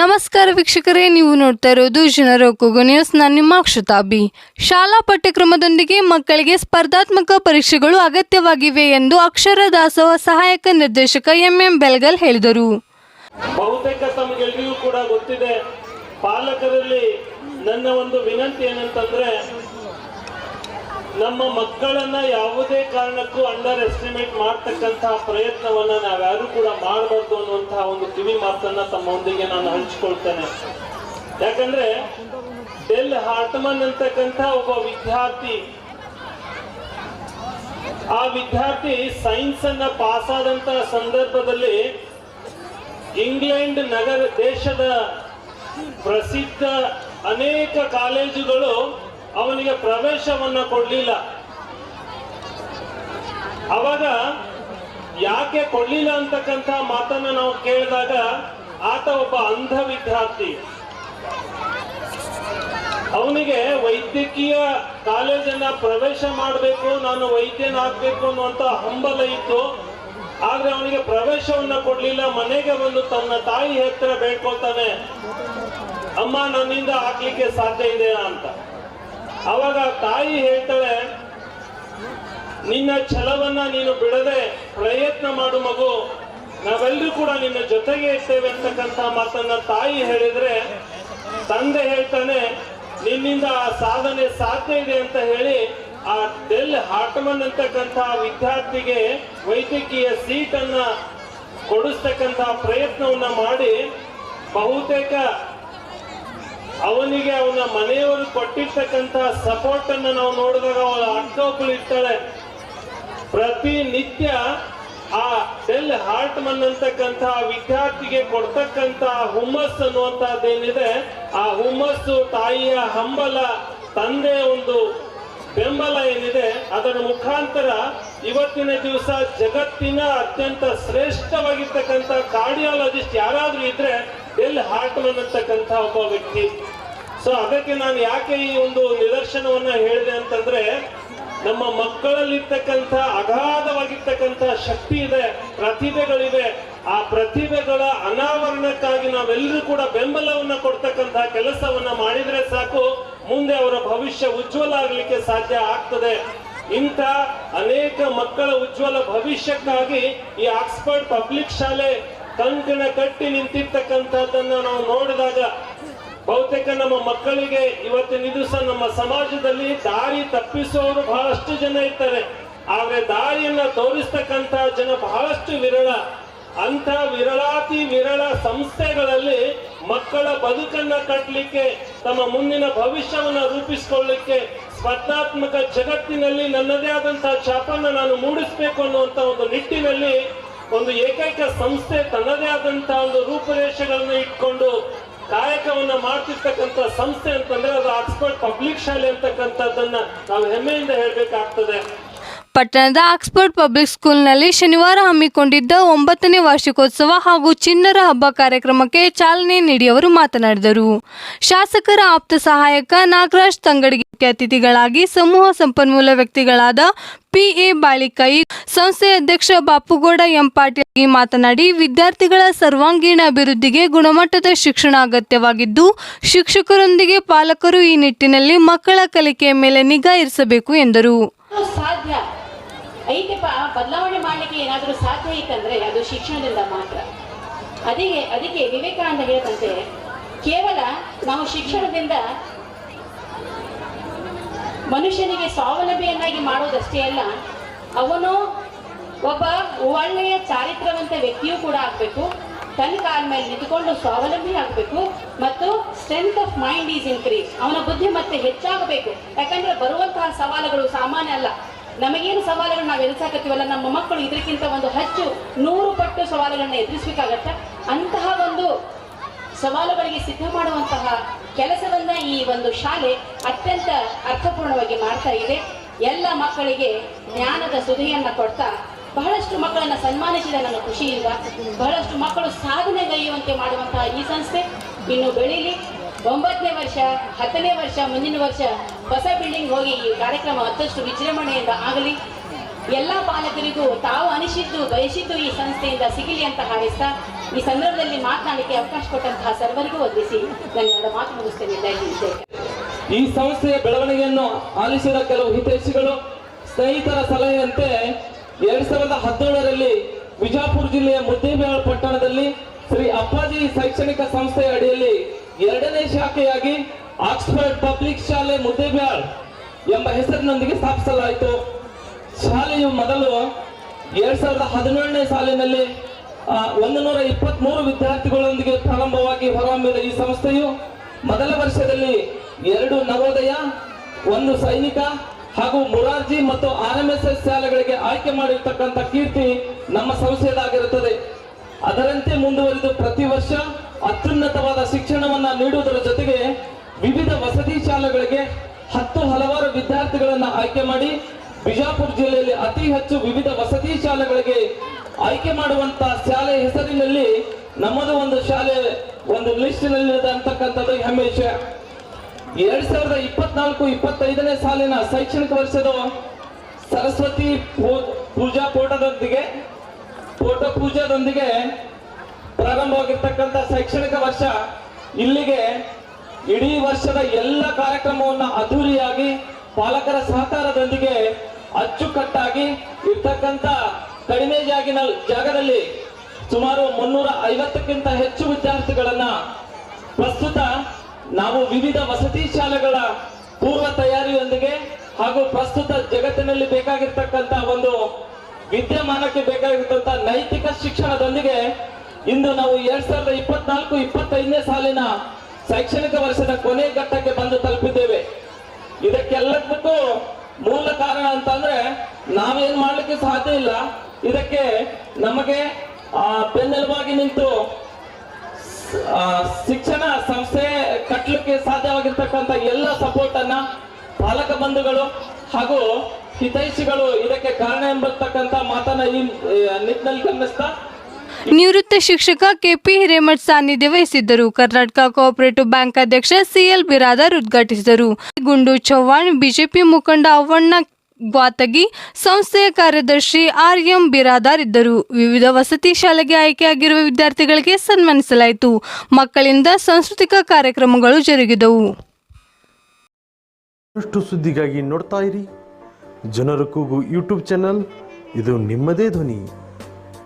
ನಮಸ್ಕಾರ ವೀಕ್ಷಕರೇ, ನೀವು ನೋಡ್ತಾ ಇರೋದು ಜನರ ಕೂಗು ನ್ಯೂಸ್. ನಾನು ನಿಮ್ಮ ಅಕ್ಷತಾಬಿ. ಶಾಲಾ ಪಠ್ಯಕ್ರಮದೊಂದಿಗೆ ಮಕ್ಕಳಿಗೆ ಸ್ಪರ್ಧಾತ್ಮಕ ಪರೀಕ್ಷೆಗಳು ಅಗತ್ಯವಾಗಿವೆ ಎಂದು ಅಕ್ಷರ ದಾಸೋಹ ಸಹಾಯಕ ನಿರ್ದೇಶಕ ಎಂಎಂ ಬೆಲ್ಗಲ್ ಹೇಳಿದರು. ಬಹುತೇಕ ತಮಗೆಲ್ಲರಿಗೂ ಕೂಡ ಗೊತ್ತಿದೆ, ಪಾಲಕರಲ್ಲಿ ನನ್ನ ಒಂದು ವಿನಂತಿ ಏನಂತಂದ್ರೆ ನಮ್ಮ ಮಕ್ಕಳನ್ನ ಯಾವುದೇ ಕಾರಣಕ್ಕೂ ಅಂಡರ್ ಎಸ್ಟಿಮೇಟ್ ಮಾಡ್ತಕ್ಕಂತಹ ಪ್ರಯತ್ನವನ್ನ ನಾವ್ಯಾರು ಕೂಡ ಮಾಡಬಾರ್ದು ಅನ್ನುವಂತಹ ಒಂದು ಕಿವಿ ಮಾತನ್ನ ತಮ್ಮೊಂದಿಗೆ ನಾನು ಹಂಚಿಕೊಳ್ತೇನೆ. ಯಾಕಂದ್ರೆ ಡೆಲ್ ಹಾರ್ಟ್ಮನ್ ಅಂತಕ್ಕಂಥ ಒಬ್ಬ ವಿದ್ಯಾರ್ಥಿ, ಆ ವಿದ್ಯಾರ್ಥಿ ಸೈನ್ಸ್ ಅನ್ನ ಪಾಸ್ ಆದಂತಹ ಸಂದರ್ಭದಲ್ಲಿ ಇಂಗ್ಲೆಂಡ್ ನಗರ ದೇಶದ ಪ್ರಸಿದ್ಧ ಅನೇಕ ಕಾಲೇಜುಗಳು ಅವನಿಗೆ ಪ್ರವೇಶವನ್ನ ಕೊಡ್ಲಿಲ್ಲ. ಅವಾಗ ಯಾಕೆ ಕೊಡ್ಲಿಲ್ಲ ಅಂತಕ್ಕಂಥ ಮಾತನ್ನ ನಾವು ಕೇಳಿದಾಗ ಆತ ಒಬ್ಬ ಅಂಧ ವಿದ್ಯಾರ್ಥಿ ಅವನಿಗೆ ವೈದ್ಯಕೀಯ ಕಾಲೇಜನ್ನ ಪ್ರವೇಶ ಮಾಡಬೇಕು, ನಾನು ವೈದ್ಯನಾಗಬೇಕು ಅನ್ನುವಂತ ಹಂಬಲ ಇತ್ತು. ಆದ್ರೆ ಅವನಿಗೆ ಪ್ರವೇಶವನ್ನ ಕೊಡ್ಲಿಲ್ಲ, ಮನೆಗೆ ಬಂದು ತನ್ನ ತಾಯಿ ಹತ್ರ ಬೇಡ್ಕೊಳ್ತಾನೆ. ಅಮ್ಮ, ನನ್ನಿಂದ ಹಾಕ್ಲಿಕ್ಕೆ ಸಾಧ್ಯ ಇದೆಯಾ ಅಂತ. ಅವಾಗ ತಾಯಿ ಹೇಳ್ತಾಳೆ, ನಿನ್ನ ಛಲವನ್ನ ನೀನು ಬಿಡದೆ ಪ್ರಯತ್ನ ಮಾಡು ಮಗು. ನಾವೆಲ್ಲರೂ ಕೂಡ ನಿನ್ನ ಜೊತೆಗೆ ಇರ್ತೇವೆ ಅಂತಕ್ಕಂಥ ಮಾತನ್ನ ತಾಯಿ ಹೇಳಿದ್ರೆ, ತಂದೆ ಹೇಳ್ತಾನೆ, ನಿನ್ನಿಂದ ಆ ಸಾಧನೆ ಸಾಧ್ಯ ಇದೆ ಅಂತ ಹೇಳಿ ಆ ಡೆಲ್ ಹಾಟಮನ್ ಅಂತಕ್ಕಂಥ ವಿದ್ಯಾರ್ಥಿಗೆ ವೈದ್ಯಕೀಯ ಸೀಟನ್ನ ಕೊಡಿಸ್ತಕ್ಕಂಥ ಪ್ರಯತ್ನವನ್ನ ಮಾಡಿ ಬಹುತೇಕ ಅವನಿಗೆ ಅವನ ಮನೆಯವರು ಕೊಟ್ಟಿರ್ತಕ್ಕಂತಹ ಸಪೋರ್ಟ್ ಅನ್ನ ನಾವು ನೋಡಿದಾಗ ಅವಳ ಅಕ್ಕ ಇರ್ತಾಳೆ. ಪ್ರತಿ ನಿತ್ಯ ಆ ಡೆಲ್ ಹಾರ್ಟ್ಮನ್ ಅಂತಕ್ಕಂತಹ ವಿದ್ಯಾರ್ಥಿಗೆ ಕೊಡ್ತಕ್ಕಂತಹ ಹುಮ್ಮಸ್ ಅನ್ನುವಂತಹದ್ದೇನಿದೆ, ಆ ಹುಮ್ಮಸ್ಸು ತಾಯಿಯ ಹಂಬಲ ತಂದೆಯ ಒಂದು ಬೆಂಬಲ ಏನಿದೆ, ಅದರ ಮುಖಾಂತರ ಇವತ್ತಿನ ದಿವಸ ಜಗತ್ತಿನ ಅತ್ಯಂತ ಶ್ರೇಷ್ಠವಾಗಿರ್ತಕ್ಕಂಥ ಕಾರ್ಡಿಯಾಲಜಿಸ್ಟ್ ಯಾರಾದ್ರೂ ಇದ್ರೆ ಡೆಲ್ ಹಾರ್ಟ್ಮನ್ ಅಂತಕ್ಕಂಥ ಒಬ್ಬ ವ್ಯಕ್ತಿ. ಸೊ ಅದಕ್ಕೆ ನಾನು ಯಾಕೆ ಈ ಒಂದು ನಿದರ್ಶನವನ್ನ ಹೇಳಿದೆ ಅಂತಂದ್ರೆ, ನಮ್ಮ ಮಕ್ಕಳಲ್ಲಿರ್ತಕ್ಕಂಥ, ಅಗಾಧವಾಗಿರ್ತಕ್ಕಂಥ ಶಕ್ತಿ ಇದೆ, ಪ್ರತಿಭೆಗಳಿವೆ. ಆ ಪ್ರತಿಭೆಗಳ ಅನಾವರಣಕ್ಕಾಗಿ ನಾವೆಲ್ಲರೂ ಕೂಡ ಬೆಂಬಲವನ್ನ ಕೊಡ್ತಕ್ಕಂಥ ಕೆಲಸವನ್ನ ಮಾಡಿದ್ರೆ ಸಾಕು. ಮುಂದೆ ಅವರ ಭವಿಷ್ಯ ಉಜ್ವಲ ಆಗಲಿಕ್ಕೆ ಸಾಧ್ಯ ಆಗ್ತದೆ. ಇಂಥ ಅನೇಕ ಮಕ್ಕಳ ಉಜ್ವಲ ಭವಿಷ್ಯಕ್ಕಾಗಿ ಈ ಆಕ್ಸ್ಫರ್ಡ್ ಪಬ್ಲಿಕ್ ಶಾಲೆ ಕಂಕಣ ಕಟ್ಟಿ ನಿಂತಿರ್ತಕ್ಕಂಥದ್ದನ್ನ ನಾವು ನೋಡಿದಾಗ ಬಹುತೇಕ ನಮ್ಮ ಮಕ್ಕಳಿಗೆ ಇವತ್ತಿನ ದಿವಸ ನಮ್ಮ ಸಮಾಜದಲ್ಲಿ ದಾರಿ ತಪ್ಪಿಸುವವರು ಬಹಳಷ್ಟು ಜನ ಇರ್ತಾರೆ ಆದ್ರೆ ದಾರಿಯನ್ನ ತೋರಿಸ್ತಕ್ಕಂತ ಜನ ಬಹಳಷ್ಟು ವಿರಳ. ಅಂತ ವಿರಳಾತಿ ವಿರಳ ಸಂಸ್ಥೆಗಳಲ್ಲಿ ಮಕ್ಕಳ ಬದುಕನ್ನ ಕಟ್ಟಲಿಕ್ಕೆ ತಮ್ಮ ಮುಂದಿನ ಭವಿಷ್ಯವನ್ನ ರೂಪಿಸಿಕೊಳ್ಳಿಕ್ಕೆ ಸ್ಪರ್ಧಾತ್ಮಕ ಜಗತ್ತಿನಲ್ಲಿ ನನ್ನದೇ ಆದಂತಹ ಛಾಪನ್ನ ನಾನು ಮೂಡಿಸ್ಬೇಕು ಅನ್ನುವಂತ ಒಂದು ನಿಟ್ಟಿನಲ್ಲಿ ಒಂದು ಏಕೈಕ ಸಂಸ್ಥೆ ತನ್ನದೇ ಆದಂತಹ ಒಂದು ರೂಪುರೇಷೆಗಳನ್ನ ಇಟ್ಕೊಂಡು ಕಾಯಕವನ್ನ ಮಾಡ್ತಿರ್ತಕ್ಕಂಥ ಸಂಸ್ಥೆ ಅಂತಂದ್ರೆ ಅದು ಆಕ್ಸ್ಫರ್ಡ್ ಪಬ್ಲಿಕ್ ಶಾಲೆ ಅಂತಕ್ಕಂಥದ್ದನ್ನ ನಾವು ಹೆಮ್ಮೆಯಿಂದ ಹೇಳ್ಬೇಕಾಗ್ತದೆ. ಪಟ್ಟಣದ ಆಕ್ಸ್ಫರ್ಡ್ ಪಬ್ಲಿಕ್ ಸ್ಕೂಲ್ನಲ್ಲಿ ಶನಿವಾರ ಹಮ್ಮಿಕೊಂಡಿದ್ದ ಒಂಬತ್ತನೇ ವಾರ್ಷಿಕೋತ್ಸವ ಹಾಗೂ ಚಿನ್ನರ ಹಬ್ಬ ಕಾರ್ಯಕ್ರಮಕ್ಕೆ ಚಾಲನೆ ನೀಡಿ ಅವರು ಮಾತನಾಡಿದರು. ಶಾಸಕರ ಆಪ್ತ ಸಹಾಯಕ ನಾಗರಾಜ್ ತಂಗಡಿಗೆ ಅತಿಥಿಗಳಾಗಿ ಸಮೂಹ ಸಂಪನ್ಮೂಲ ವ್ಯಕ್ತಿಗಳಾದ ಪಿಎ ಬಾಳಿಕಾಯಿ ಸಂಸ್ಥೆ ಅಧ್ಯಕ್ಷ ಬಾಪುಗೌಡ ಎಂ. ಪಾಟೀಲ್ ಮಾತನಾಡಿ, ವಿದ್ಯಾರ್ಥಿಗಳ ಸರ್ವಾಂಗೀಣ ಅಭಿವೃದ್ಧಿಗೆ ಗುಣಮಟ್ಟದ ಶಿಕ್ಷಣ ಅಗತ್ಯವಾಗಿದ್ದು, ಶಿಕ್ಷಕರೊಂದಿಗೆ ಪಾಲಕರು ಈ ನಿಟ್ಟಿನಲ್ಲಿ ಮಕ್ಕಳ ಕಲಿಕೆಯ ಮೇಲೆ ನಿಗಾ ಇರಿಸಬೇಕು ಎಂದರು. ಸಾಧ್ಯ. ಐತೆಪ್ಪ ಬದಲಾವಣೆ ಮಾಡಲಿಕ್ಕೆ ಏನಾದರೂ ಸಾಧ್ಯ ಇತ್ತಂದ್ರೆ ಅದು ಶಿಕ್ಷಣದಿಂದ ಮಾತ್ರ. ಅದಕ್ಕೆ ಅದಕ್ಕೆ ವಿವೇಕಾನಂದ ಹೇಳಿದಂತೆ ಕೇವಲ ನಾವು ಶಿಕ್ಷಣದಿಂದ ಮನುಷ್ಯನಿಗೆ ಸ್ವಾವಲಂಬಿಯನ್ನಾಗಿ ಮಾಡೋದಷ್ಟೇ ಅಲ್ಲ, ಅವನು ಒಬ್ಬ ಒಳ್ಳೆಯ ಚಾರಿತ್ರವಂತ ವ್ಯಕ್ತಿಯೂ ಕೂಡ ಆಗಬೇಕು. ತನ್ನ ಕಾಲ ಮೇಲೆ ನಿಂತುಕೊಂಡು ಸ್ವಾವಲಂಬಿ ಆಗಬೇಕು ಮತ್ತು strength of mind is increase ಅವನ ಬುದ್ಧಿ ಮತ್ತೆ ಹೆಚ್ಚಾಗಬೇಕು. ಯಾಕಂದ್ರೆ ಬರುವಂತಹ ಸವಾಲುಗಳು ಸಾಮಾನ್ಯ ಅಲ್ಲ. ನಮಗೇನು ಸವಾಲುಗಳು ನಾವು ಎದುರಿಸಾಕತ್ತೀವಲ್ಲ, ನಮ್ಮ ಮಕ್ಕಳು ಇದಕ್ಕಿಂತ ಒಂದು ಹೆಚ್ಚು ನೂರು ಪಟ್ಟು ಸವಾಲುಗಳನ್ನ ಎದುರಿಸಬೇಕಾಗತ್ತೆ? ಅಂತಹ ಒಂದು ಸವಾಲುಗಳಿಗೆ ಸಿದ್ಧ ಮಾಡುವಂತಹ ಕೆಲಸವನ್ನ ಈ ಒಂದು ಶಾಲೆ ಅತ್ಯಂತ ಅರ್ಥಪೂರ್ಣವಾಗಿ ಮಾಡ್ತಾ ಇದೆ. ಎಲ್ಲ ಮಕ್ಕಳಿಗೆ ಜ್ಞಾನದ ಸುಧಿಯನ್ನ ಕೊಡ್ತಾ ಬಹಳಷ್ಟು ಮಕ್ಕಳನ್ನ ಸನ್ಮಾನಿಸಿದ ನನ್ನ ಖುಷಿಯಿಂದ ಬಹಳಷ್ಟು ಮಕ್ಕಳು ಸಾಧನೆಗೈಯುವಂತೆ ಮಾಡುವಂತಹ ಈ ಸಂಸ್ಥೆ. ಇನ್ನು ಬೆಳೀಲಿ ಒಂಬತ್ತನೇ ವರ್ಷ, ಹತ್ತನೇ ವರ್ಷ, ಮುಂದಿನ ವರ್ಷ ಹೊಸ ಬಿಲ್ಡಿಂಗ್ ಹೋಗಿ ಈ ಕಾರ್ಯಕ್ರಮ ಮತ್ತಷ್ಟು ವಿಜೃಂಭಣೆಯಿಂದ ಆಗಲಿ. ಎಲ್ಲ ಪಾಲಕರಿಗೂ ತಾವು ಅನಿಸಿದ್ದು, ಬಯಸಿದ್ದು ಈ ಸಂಸ್ಥೆಯಿಂದ ಸಿಗಲಿ ಅಂತ ಹಾರೈಸ್ತಾ ಈ ಸಂದರ್ಭದಲ್ಲಿ ಮಾತನಾಡಲಿಕ್ಕೆ ಅವಕಾಶ ಕೊಟ್ಟಂತಹ ಸರ್ವರಿಗೂ ವಂದಿಸಿ ನನ್ನ ಮಾತು ಮುಗಿಸ್ತೇನೆ ಈ ಸಂಸ್ಥೆಯ ಬೆಳವಣಿಗೆಯನ್ನು ಆಲಿಸಿದ ಕೆಲವು ಹಿತೈಷಿಗಳು, ಸ್ನೇಹಿತರ ಸಲಹೆಯಂತೆ ಎರಡ್ ಸಾವಿರದ ಹದಿನೇಳರಲ್ಲಿ ವಿಜಾಪುರ ಜಿಲ್ಲೆಯ ಮುದ್ದೇಬೇಳ ಪಟ್ಟಣದಲ್ಲಿ ಶ್ರೀ ಅಪ್ಪಾಜಿ ಶೈಕ್ಷಣಿಕ ಸಂಸ್ಥೆಯ ಅಡಿಯಲ್ಲಿ ಶಾಖೆಯಾಗಿ ಆಕ್ಸ್ಫರ್ಡ್ ಪಬ್ಲಿಕ್ ಶಾಲೆ ಮುದ್ದೇಬಿಹಾಳ್ ಎಂಬ ಹೆಸರಿನೊಂದಿಗೆ ಸ್ಥಾಪಿಸಲಾಯಿತು. ಶಾಲೆಯು ಮೊದಲು ಎರಡ್ ಸಾವಿರದ ಹದಿನೇಳನೇ ಸಾಲಿನಲ್ಲಿ ಒಂದು ನೂರ ಇಪ್ಪತ್ಮೂರು ವಿದ್ಯಾರ್ಥಿಗಳೊಂದಿಗೆ ಪ್ರಾರಂಭವಾಗಿ ಹೊರಹೊಮ್ಮಿದ ಈ ಸಂಸ್ಥೆಯು ಮೊದಲ ವರ್ಷದಲ್ಲಿ ಎರಡು ನವೋದಯ, ಒಂದು ಸೈನಿಕ ಹಾಗೂ ಮುರಾರ್ಜಿ ಮತ್ತು ಆರ್ ಎಂ ಎಸ್ ಎಸ್ ಶಾಲೆಗಳಿಗೆ ಆಯ್ಕೆ ಮಾಡಿರ್ತಕ್ಕಂಥ ಕೀರ್ತಿ ನಮ್ಮ ಸಂಸ್ಥೆಯದಾಗಿರುತ್ತದೆ. ಅದರಂತೆ ಮುಂದುವರಿದು ಪ್ರತಿ ವರ್ಷ ಅತ್ಯುನ್ನತವಾದ ಶಿಕ್ಷಣವನ್ನ ನೀಡುವುದರ ಜೊತೆಗೆ ವಿವಿಧ ವಸತಿ ಶಾಲೆಗಳಿಗೆ ಹತ್ತು ಹಲವಾರು ವಿದ್ಯಾರ್ಥಿಗಳನ್ನ ಆಯ್ಕೆ ಮಾಡಿ ಬಿಜಾಪುರ ಜಿಲ್ಲೆಯಲ್ಲಿ ಅತಿ ಹೆಚ್ಚು ವಿವಿಧ ವಸತಿ ಶಾಲೆಗಳಿಗೆ ಆಯ್ಕೆ ಮಾಡುವಂತ ಶಾಲೆ ಹೆಸರಿನಲ್ಲಿ ನಮ್ಮದು ಒಂದು ಶಾಲೆ, ಒಂದು ಲಿಸ್ಟಿನಲ್ಲಿ ಅಂತಕ್ಕಂಥದ್ದು ಹೆಮ್ಮೆ ವಿಷಯ ಎರಡ್ ಸಾವಿರದ ಇಪ್ಪತ್ನಾಲ್ಕು ಇಪ್ಪತ್ತೈದನೇ ಸಾಲಿನ ಶೈಕ್ಷಣಿಕ ವರ್ಷದ ಸರಸ್ವತಿ ಪೂಜಾ ಪೋಟದೊಂದಿಗೆ ಪೋಟ ಪೂಜಾದೊಂದಿಗೆ ಪ್ರಾರಂಭವಾಗಿರ್ತಕ್ಕಂಥ ಶೈಕ್ಷಣಿಕ ವರ್ಷ ಇಲ್ಲಿಗೆ ಇಡೀ ವರ್ಷದ ಎಲ್ಲ ಕಾರ್ಯಕ್ರಮವನ್ನ ಅದ್ದೂರಿಯಾಗಿ ಪಾಲಕರ ಸಹಕಾರದೊಂದಿಗೆ ಅಚ್ಚುಕಟ್ಟಾಗಿ ಇರ್ತಕ್ಕಂಥ ಕಡಿಮೆ ಜಾಗಿನ ಜಾಗದಲ್ಲಿ ಸುಮಾರು ಮುನ್ನೂರ ಐವತ್ತಕ್ಕಿಂತ ಹೆಚ್ಚು ವಿದ್ಯಾರ್ಥಿಗಳನ್ನ ಪ್ರಸ್ತುತ ನಾವು ವಿವಿಧ ವಸತಿ ಶಾಲೆಗಳ ಪೂರ್ವ ತಯಾರಿಯೊಂದಿಗೆ ಹಾಗೂ ಪ್ರಸ್ತುತ ಜಗತ್ತಿನಲ್ಲಿ ಬೇಕಾಗಿರ್ತಕ್ಕಂಥ ಒಂದು ವಿದ್ಯಮಾನಕ್ಕೆ ಬೇಕಾಗಿರ್ತಕ್ಕಂಥ ನೈತಿಕ ಶಿಕ್ಷಣದೊಂದಿಗೆ ಇಂದು ನಾವು ಎರಡ್ ಸಾವಿರದ ಇಪ್ಪತ್ನಾಲ್ಕು ಇಪ್ಪತ್ತೈದನೇ ಸಾಲಿನ ಶೈಕ್ಷಣಿಕ ವರ್ಷದ ಕೊನೆ ಘಟ್ಟಕ್ಕೆ ಬಂದು ತಲುಪಿದ್ದೇವೆ. ಇದಕ್ಕೆಲ್ಲದಕ್ಕೂ ಮೂಲ ಕಾರಣ ಅಂತಂದ್ರೆ ನಾವೇನ್ ಮಾಡ್ಲಿಕ್ಕೆ ಸಾಧ್ಯ ಇಲ್ಲ. ಇದಕ್ಕೆ ನಮಗೆ ಆ, ಬೆನ್ನೆಲುಬಾಗಿ ನಿಂತು ಶಿಕ್ಷಣ ಸಂಸ್ಥೆ ಕಟ್ಟಲಿಕ್ಕೆ ಸಾಧ್ಯವಾಗಿರ್ತಕ್ಕಂಥ ಎಲ್ಲ ಸಪೋರ್ಟ್ ಅನ್ನ ಪಾಲಕ ಬಂಧುಗಳು ಹಾಗೂ ಹಿತೈಷಿಗಳು ಇದಕ್ಕೆ ಕಾರಣ ಎಂಬತಕ್ಕಂಥ ಮಾತನ್ನ ಈ ನಿಟ್ಟಿನಲ್ಲಿ ಗಮನಿಸ್ತಾ ನಿವೃತ್ತ ಶಿಕ್ಷಕ ಕೆಪಿ ಹಿರೇಮಠ್ ಸಾನ್ನಿಧ್ಯ ವಹಿಸಿದ್ದರು. ಕರ್ನಾಟಕ ಕೋಆಪರೇಟಿವ್ ಬ್ಯಾಂಕ್ ಅಧ್ಯಕ್ಷ ಸಿಎಲ್ ಬಿರಾದರ್ ಉದ್ಘಾಟಿಸಿದರು. ಗುಂಡು ಚವ್ಹಾಣ್ ಬಿಜೆಪಿ ಮುಖಂಡ ಅವಣ್ಣ ಗ್ವಾತಗಿ, ಸಂಸ್ಥೆಯ ಕಾರ್ಯದರ್ಶಿ ಆರ್ ಎಂ ಬಿರಾದಾರ್ ಇದ್ದರು. ವಿವಿಧ ವಸತಿ ಶಾಲೆಗೆ ಆಯ್ಕೆಯಾಗಿರುವ ವಿದ್ಯಾರ್ಥಿಗಳಿಗೆ ಸನ್ಮಾನಿಸಲಾಯಿತು. ಮಕ್ಕಳಿಂದ ಸಾಂಸ್ಕೃತಿಕ ಕಾರ್ಯಕ್ರಮಗಳು ಜರುಗಿದವು. ಸುದ್ದಿಗಾಗಿ ನೋಡ್ತಾ ಇರಿ. ಜನರ ಕೂಗು ಯೂಟ್ಯೂಬ್ ಚಾನಲ್. ಇದು ನಿಮ್ಮದೇ ಧ್ವನಿ.